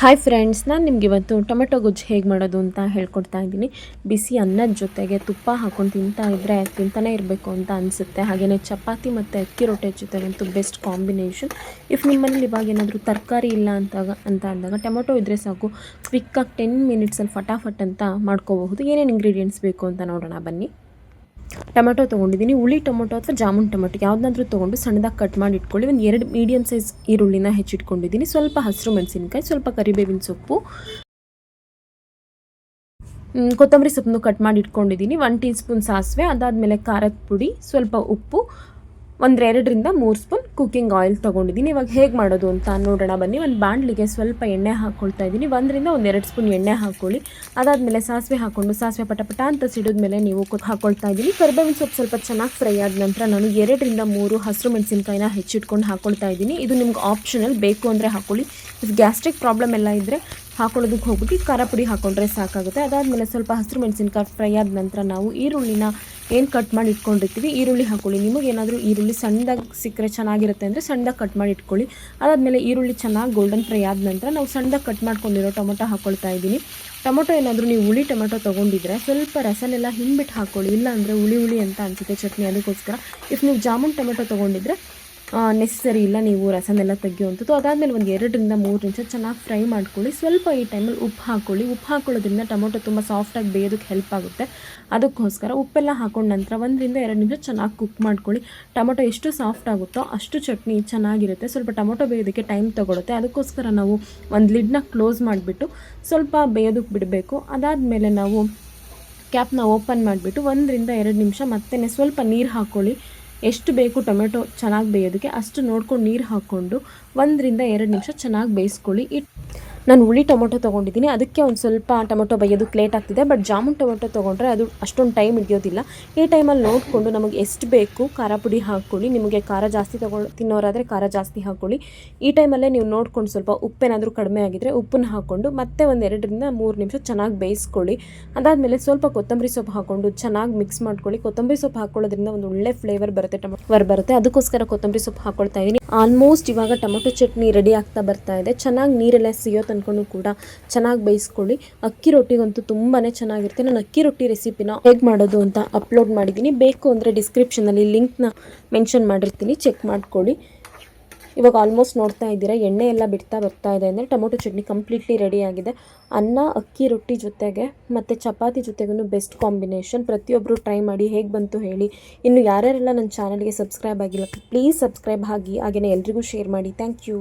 Hi friends ನಾನು ನಿಮ್ಗೆ ಇವತ್ತು ಟೊಮೆಟೊ ಗೊಜ್ಜು ಹೇಗೆ ಮಾಡೋದು ಅಂತ ಹೇಳ್ಕೊಡ್ತಾ ಇದ್ದೀನಿ. ಬಿಸಿ ಅನ್ನದ ಜೊತೆಗೆ ತುಪ್ಪ ಹಾಕೊಂಡು ತಿಂತಾ ಇದ್ದರೆ ತಿಂತಾನೆ ಇರಬೇಕು ಅಂತ ಅನಿಸುತ್ತೆ. ಹಾಗೆಯೇ ಚಪಾತಿ ಮತ್ತು ಅಕ್ಕಿ ರೊಟ್ಟಿ ಜೊತೆ ಅಂತೂ ಬೆಸ್ಟ್ ಕಾಂಬಿನೇಷನ್ ಇಫ್ ನಿಮ್ಮ ಮನೇಲಿ ಇವಾಗ ಏನಾದರೂ ತರಕಾರಿ ಇಲ್ಲ ಅಂತಾಗ, ಅಂತ ಅಂದಾಗ ಟೊಮೆಟೊ ಇದ್ದರೆ ಸಾಕು. ಕ್ವಿಕ್ಕಾಗಿ ಟೆನ್ ಮಿನಿಟ್ಸಲ್ಲಿ ಫಟಾಫಟ್ ಅಂತ ಮಾಡ್ಕೋಬಹುದು. ಏನೇನು ಇಂಗ್ರೀಡಿಯೆಂಟ್ಸ್ ಬೇಕು ಅಂತ ನೋಡೋಣ, ಬನ್ನಿ. ಟೊಮೆಟೊ ತೊಗೊಂಡಿದ್ದೀನಿ. ಹುಳಿ ಟೊಮೆಟೊ ಅಥವಾ ಜಾಮೂನ್ ಟೊಮೆಟೊ ಯಾವುದಾದ್ರೂ ತೊಗೊಂಡು ಸಣ್ಣದಾಗಿ ಕಟ್ ಮಾಡಿ ಇಟ್ಕೊಳ್ಳಿ. ಒಂದು ಎರಡು ಮೀಡಿಯಮ್ ಸೈಜ್ ಈರುಳ್ಳಿನ ಹೆಚ್ಚಿಟ್ಕೊಂಡಿದ್ದೀನಿ. ಸ್ವಲ್ಪ ಹಸಿರು ಮೆಣಸಿನ್ಕಾಯಿ, ಸ್ವಲ್ಪ ಕರಿಬೇವಿನ ಸೊಪ್ಪು. ಕೊತ್ತಂಬರಿ ಸೊಪ್ಪನ್ನು ಕಟ್ ಮಾಡಿ ಇಟ್ಕೊಂಡಿದ್ದೀನಿ. ಒನ್ ಟೀ ಸ್ಪೂನ್ ಸಾಸಿವೆ, ಅದಾದಮೇಲೆ ಖಾರದ ಪುಡಿ, ಸ್ವಲ್ಪ ಉಪ್ಪು ಒಂದು ಎರಡರಿಂದ ಮೂರು ಸ್ಪೂನ್ ಕುಕ್ಕಿಂಗ್ ಆಯಿಲ್ ತೊಗೊಂಡಿದ್ದೀನಿ. ಇವಾಗ ಹೇಗೆ ಮಾಡೋದು ಅಂತ ನೋಡೋಣ. ಬನ್ನಿ, ಒಂದು ಬಾಣಲಿಗೆ ಸ್ವಲ್ಪ ಎಣ್ಣೆ ಹಾಕ್ಕೊಳ್ತಾ ಇದ್ದೀನಿ. ಒಂದರಿಂದ ಒಂದೆರಡು ಸ್ಪೂನ್ ಎಣ್ಣೆ ಹಾಕ್ಕೊಳ್ಳಿ ಅದಾದಮೇಲೆ ಸಾಸಿವೆ ಹಾಕ್ಕೊಂಡು ಸಾಸಿವೆ ಪಟಪಟ ಅಂತ ಸಿಡಿದ್ಮೇಲೆ ನೀವು ಕೊತ್ ಹಾಕ್ಕೊಳ್ತಾ ಇದ್ದೀನಿ. ಕರಿಬೇವಿನ ಸೊಪ್ಪು ಸ್ವಲ್ಪ ಚೆನ್ನಾಗಿ ಫ್ರೈ ಆದ ನಂತರ ನಾನು ಎರಡರಿಂದ ಮೂರು ಹಸಿರು ಮೆಣಸಿನ್ಕಾಯಿನ ಹೆಚ್ಚಿಟ್ಕೊಂಡು ಹಾಕ್ಕೊಳ್ತಾ ಇದ್ದೀನಿ. ಇದು ನಿಮ್ಗೆ ಆಪ್ಷನಲ್ ಬೇಕು ಅಂದರೆ ಹಾಕ್ಕೊಳ್ಳಿ ಗ್ಯಾಸ್ಟ್ರಿಕ್ ಪ್ರಾಬ್ಲಮ್ ಎಲ್ಲ ಇದ್ದರೆ ಹಾಕೊಳ್ಳೋದಕ್ಕೆ ಹೋಗ್ಬಿಟ್ಟು ಖಾರ ಪುಡಿ ಹಾಕೊಂಡ್ರೆ ಸಾಕಾಗುತ್ತೆ. ಅದಾದಮೇಲೆ ಸ್ವಲ್ಪ ಹಸಿರು ಮೆಣಸಿನ್ಕಾಯಿ ಫ್ರೈ ಆದ ನಂತರ ನಾವು ಈರುಳ್ಳಿನ ಏನು ಕಟ್ ಮಾಡಿ ಇಟ್ಕೊಂಡಿರ್ತೀವಿ? ಈರುಳ್ಳಿ ಹಾಕೊಳ್ಳಿ. ನಿಮಗೆ ಏನಾದರೂ ಈರುಳ್ಳಿ ಸಣ್ಣದಾಗಿ ಸಿಕ್ಕರೆ ಚೆನ್ನಾಗಿರುತ್ತೆ ಅಂದರೆ ಸಣ್ಣದಾಗಿ ಕಟ್ ಮಾಡಿ ಇಟ್ಕೊಳ್ಳಿ. ಅದಾದಮೇಲೆ ಈರುಳ್ಳಿ ಚೆನ್ನಾಗಿ ಗೋಲ್ಡನ್ ಫ್ರೈ ಆದ ನಂತರ ನಾವು ಸಣ್ಣದಾಗಿ ಕಟ್ ಮಾಡ್ಕೊಂಡಿರೋ ಟೊಮೊಟೊ ಹಾಕೊಳ್ತಾ ಇದ್ದೀನಿ. ಟೊಮೊಟೊ ಏನಾದರೂ ನೀವು ಹುಳಿ ಟೊಮೊಟೊ ತೊಗೊಂಡಿದ್ರೆ ಸ್ವಲ್ಪ ರಸನೆಲ್ಲ ಹಿಂಬಿಟ್ಟು ಹಾಕೊಳ್ಳಿ. ಇಲ್ಲ ಅಂದರೆ ಹುಳಿ ಹುಳಿ ಅಂತ ಅನಿಸುತ್ತೆ ಚಟ್ನಿ ಅದಕ್ಕೋಸ್ಕರ. ಇಫ್ ನೀವು ಜಾಮೂನ್ ಟೊಮೆಟೊ ತೊಗೊಂಡಿದ್ರೆ ನೆಸಸರಿ ಇಲ್ಲ ನೀವು ರಸನೆಲ್ಲ ತೆಗಿಯುವಂಥದ್ದು ಅದಾದಮೇಲೆ ಒಂದು ಎರಡರಿಂದ ಮೂರು ನಿಮಿಷ ಚೆನ್ನಾಗಿ ಫ್ರೈ ಮಾಡ್ಕೊಳ್ಳಿ. ಸ್ವಲ್ಪ ಈ ಟೈಮಲ್ಲಿ ಉಪ್ಪು ಹಾಕ್ಕೊಳ್ಳಿ ಉಪ್ಪು ಹಾಕೊಳ್ಳೋದ್ರಿಂದ ಟೊಮೊಟೊ ತುಂಬ ಸಾಫ್ಟಾಗಿ ಬೇಯೋದಕ್ಕೆ ಹೆಲ್ಪ್ ಆಗುತ್ತೆ. ಅದಕ್ಕೋಸ್ಕರ ಉಪ್ಪೆಲ್ಲ ಹಾಕೊಂಡ ನಂತರ ಒಂದರಿಂದ ಎರಡು ನಿಮಿಷ ಚೆನ್ನಾಗಿ ಕುಕ್ ಮಾಡ್ಕೊಳ್ಳಿ. ಟೊಮೊಟೊ ಎಷ್ಟು ಸಾಫ್ಟ್ ಆಗುತ್ತೋ ಅಷ್ಟು ಚಟ್ನಿ ಚೆನ್ನಾಗಿರುತ್ತೆ. ಸ್ವಲ್ಪ ಟೊಮೊಟೊ ಬೇಯೋದಕ್ಕೆ ಟೈಮ್ ತೊಗೊಳುತ್ತೆ. ಅದಕ್ಕೋಸ್ಕರ ನಾವು ಒಂದು ಲಿಡ್ನ ಕ್ಲೋಸ್ ಮಾಡಿಬಿಟ್ಟು ಸ್ವಲ್ಪ ಬೇಯೋದಕ್ಕೆ ಬಿಡಬೇಕು. ಅದಾದಮೇಲೆ ನಾವು ಕ್ಯಾಪ್ನ ಓಪನ್ ಮಾಡಿಬಿಟ್ಟು ಒಂದರಿಂದ ಎರಡು ನಿಮಿಷ ಮತ್ತೆ ಸ್ವಲ್ಪ ನೀರು ಹಾಕ್ಕೊಳ್ಳಿ ಎಷ್ಟು ಬೇಕು ಟೊಮೆಟೊ ಚೆನ್ನಾಗಿ ಬೇಯೋದಕ್ಕೆ ಅಷ್ಟು ನೋಡ್ಕೊಂಡು ನೀರು ಹಾಕ್ಕೊಂಡು ಒಂದರಿಂದ ಎರಡು ನಿಮಿಷ ಚೆನ್ನಾಗಿ ಬೇಯಿಸ್ಕೊಳ್ಳಿ. ಇಟ್ ನಾನು ಹುಳಿ ಟೊಮೊಟೊ ತೊಗೊಂಡಿದ್ದೀನಿ. ಅದಕ್ಕೆ ಒಂದು ಸ್ವಲ್ಪ ಟೊಮೊಟೊ ಬೈಯೋದಕ್ಕೆ ಲೇಟ್ ಆಗ್ತಿದೆ. ಬಟ್ ಜಾಮೂನ್ ಟೊಮೊಟೊ ತೊಗೊಂಡ್ರೆ ಅದು ಅಷ್ಟೊಂದು ಟೈಮ್ ಹಿಡಿಯೋದಿಲ್ಲ. ಈ ಟೈಮಲ್ಲಿ ನೋಡಿಕೊಂಡು ನಮಗೆ ಎಷ್ಟು ಬೇಕು ಖಾರ ಪುಡಿ ಹಾಕ್ಕೊಳ್ಳಿ. ನಿಮಗೆ ಖಾರ ಜಾಸ್ತಿ ತೊಗೊಂಡು ತಿನ್ನೋರಾದರೆ ಖಾರ ಜಾಸ್ತಿ ಹಾಕ್ಕೊಳ್ಳಿ. ಈ ಟೈಮಲ್ಲೇ ನೀವು ನೋಡ್ಕೊಂಡು ಸ್ವಲ್ಪ ಉಪ್ಪೇನಾದರೂ ಕಡಿಮೆ ಆಗಿದ್ದರೆ ಉಪ್ಪನ್ನ ಹಾಕ್ಕೊಂಡು ಮತ್ತೆ ಒಂದು ಎರಡರಿಂದ ಮೂರು ನಿಮಿಷ ಚೆನ್ನಾಗಿ ಬೇಯಿಸ್ಕೊಳ್ಳಿ. ಅದಾದಮೇಲೆ ಸ್ವಲ್ಪ ಕೊತ್ತಂಬರಿ ಸೊಪ್ಪು ಹಾಕ್ಕೊಂಡು ಚೆನ್ನಾಗಿ ಮಿಕ್ಸ್ ಮಾಡ್ಕೊಳ್ಳಿ. ಕೊತ್ತಂಬರಿ ಸೊಪ್ಪು ಹಾಕೊಳ್ಳೋದ್ರಿಂದ ಒಂದು ಒಳ್ಳೆ ಫ್ಲೇವರ್ ಬರುತ್ತೆ ಟೊಮೊಟೊ ಬರುತ್ತೆ. ಅದಕ್ಕೋಸ್ಕರ ಕೊತ್ತಂಬರಿ ಸೊಪ್ಪು ಹಾಕ್ಕೊಳ್ತಾ ಇದ್ದೀನಿ ಆಲ್ಮೋಸ್ಟ್ ಇವಾಗ ಟೊಮೊಟೊ ಚಟ್ನಿ ರೆಡಿ ಆಗ್ತಾ ಬರ್ತಾ ಇದೆ. ಚೆನ್ನಾಗಿ ನೀರೆಲ್ಲ ಸಿಯೋ ತನ್ಕೊಂಡು ಕೂಡ ಚೆನ್ನಾಗಿ ಬೇಯಿಸ್ಕೊಳ್ಳಿ ಅಕ್ಕಿ ರೊಟ್ಟಿಗಂತೂ ತುಂಬಾ ಚೆನ್ನಾಗಿರುತ್ತೆ. ನಾನು ಅಕ್ಕಿ ರೊಟ್ಟಿ ರೆಸಿಪಿನ ಹೇಗೆ ಮಾಡೋದು ಅಂತ ಅಪ್ಲೋಡ್ ಮಾಡಿದ್ದೀನಿ. ಬೇಕು ಅಂದರೆ ಡಿಸ್ಕ್ರಿಪ್ಷನಲ್ಲಿ ಲಿಂಕ್ನ ಮೆನ್ಷನ್ ಮಾಡಿರ್ತೀನಿ. ಚೆಕ್ ಮಾಡ್ಕೊಳ್ಳಿ. ಇವಾಗ ಆಲ್ಮೋಸ್ಟ್ ನೋಡ್ತಾ ಇದ್ದೀರಾ, ಎಣ್ಣೆ ಎಲ್ಲ ಬಿಡ್ತಾ ಬರ್ತಾ ಇದೆ ಅಂದರೆ ಟೊಮೊಟೊ ಚಟ್ನಿ ಕಂಪ್ಲೀಟ್ಲಿ ರೆಡಿ ಆಗಿದೆ. ಅನ್ನ, ಅಕ್ಕಿ, ರೊಟ್ಟಿ ಜೊತೆಗೆ ಮತ್ತು ಚಪಾತಿ ಜೊತೆಗೂ ಬೆಸ್ಟ್ ಕಾಂಬಿನೇಷನ್ ಪ್ರತಿಯೊಬ್ಬರು ಟ್ರೈ ಮಾಡಿ ಹೇಗೆ ಬಂತು ಹೇಳಿ. ಇನ್ನು ಯಾರ್ಯಾರೆಲ್ಲ ನನ್ನ ಚಾನಲ್ಗೆ ಸಬ್ಸ್ಕ್ರೈಬ್ ಆಗಿಲ್ಲ ಪ್ಲೀಸ್ ಸಬ್ಸ್ಕ್ರೈಬ್ ಆಗಿ ಹಾಗೆಯೇ ಎಲ್ರಿಗೂ ಶೇರ್ ಮಾಡಿ. Thank you